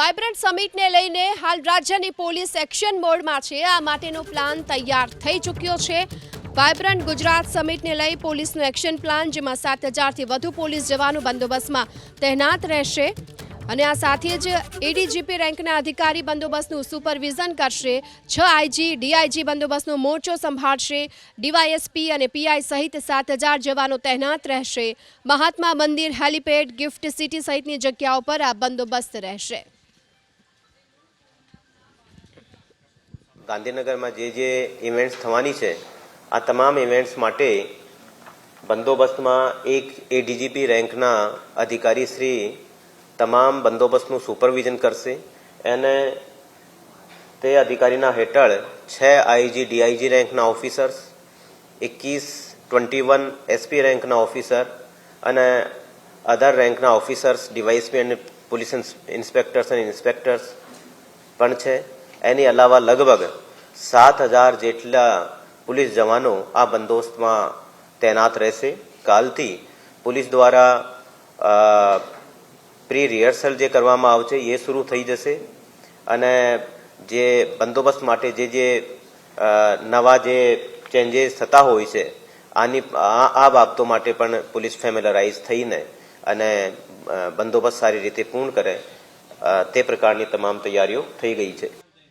Vibrant સમિટને લઈને હાલ રાજ્યની પોલીસ એક્શન મોડમાં છે. આ માટેનો પ્લાન તૈયાર થઈ ચૂક્યો છે. વાયબ્રન્ટ ગુજરાત સમિટને લઈ પોલીસનો એક્શન પ્લાન, જેમાં સાત હજારથી વધુ પોલીસ જવાનો બંદોબસ્તમાં તહેનાત રહેશે. અને આ સાથે જ એડીજીપી રેન્કના અધિકારી બંદોબસ્તનું સુપરવિઝન કરશે. છ આઈજી ડીઆઈજી બંદોબસ્તનો મોરચો સંભાળશે. ડીવાયએસપી અને પીઆઈ સહિત સાત હજાર જવાનો તહેનાત રહેશે. Mahatma Mandir, helipad, gift city સહિતની જગ્યાઓ પર આ બંદોબસ્ત રહેશે. ગાંધીનગરમાં જે જે ઇવેન્ટ્સ થવાની છે, આ તમામ ઇવેન્ટ્સ માટે બંદોબસ્તમાં એક એડીજીપી રેન્કના અધિકારી શ્રી તમામ બંદોબસ્તનું સુપરવિઝન કરશે અને તે અધિકારીના હેઠળ છ આઈજી ડીઆઈજી રેન્કના ઓફિસર્સ એકવીસ ટ્વેન્ટી વન એસપી રેન્કના ઓફિસર અને અધર રેન્કના ઓફિસર્સ ડીવાયએસપી અને પોલીસ ઇન્સ્પેક્ટર્સ અને ઇન્સ્પેક્ટર્સ પણ છે. એની અલાવા લગભગ સાત હજાર જેટલા પોલીસ જવાનો આ બંદોબસ્તમાં તૈનાત રહેશે. કાલથી પોલીસ દ્વારા પ્રી રિહર્સલ જે કરવામાં આવશે એ શરૂ થઈ જશે અને જે બંદોબસ્ત માટે જે જે નવા જે ચેન્જીસ થતા હોય છે, આની, આ બાબતો માટે પણ પોલીસ ફેમિલરાઇઝ થઈને અને બંદોબસ્ત સારી રીતે પૂર્ણ કરે તે પ્રકારની તમામ તૈયારીઓ થઈ ગઈ છે.